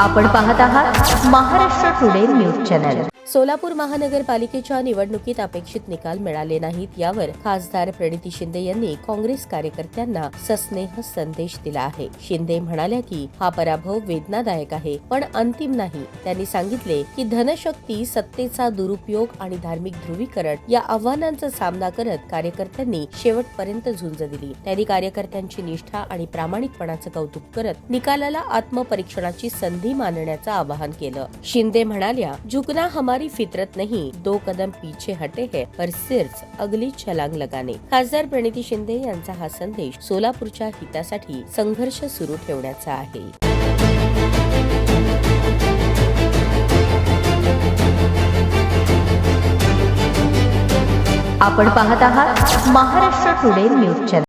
आपण पाहत आहात Maharashtra today news channel. Solapur महानगरपालिकेच्या निवडणुकीत अपेक्षित निकाल मिळाले नाहीत यावर खासदार प्रणिती शिंदे यांनी काँग्रेस कार्यकर्त्यांना सस्नेह संदेश दिला आहे. शिंदे म्हणाल्या की हा पराभव वेदनादायक आहे पण अंतिम नाही. त्यांनी सांगितले की धनशक्ती सत्तेचा दुरुपयोग आणि धार्मिक ध्रुवीकरण या आव्हानांचा सामना करत कार्यकर्त्यांनी शेवटपर्यंत झुंज दिली. त्यांनी कार्यकर्त्यांची निष्ठा आणि प्रामाणिकपणाचं कौतुक करत निकालाला आत्मपरीक्षणाची संधी मानण्याचं आवाहन केलं. शिंदे म्हणाल्या झुकना हमारी फितरत नाही दो कदम पीछे हटे है पर सिर्फ अगली छलांग लगाने. खासदार प्रणिती शिंदे यांचा हा संदेश सोलापूरच्या हितासाठी संघर्ष सुरू ठेवण्याचा आहे. आपण पाहत आहात महाराष्ट्र टुडे न्यूज चॅनल.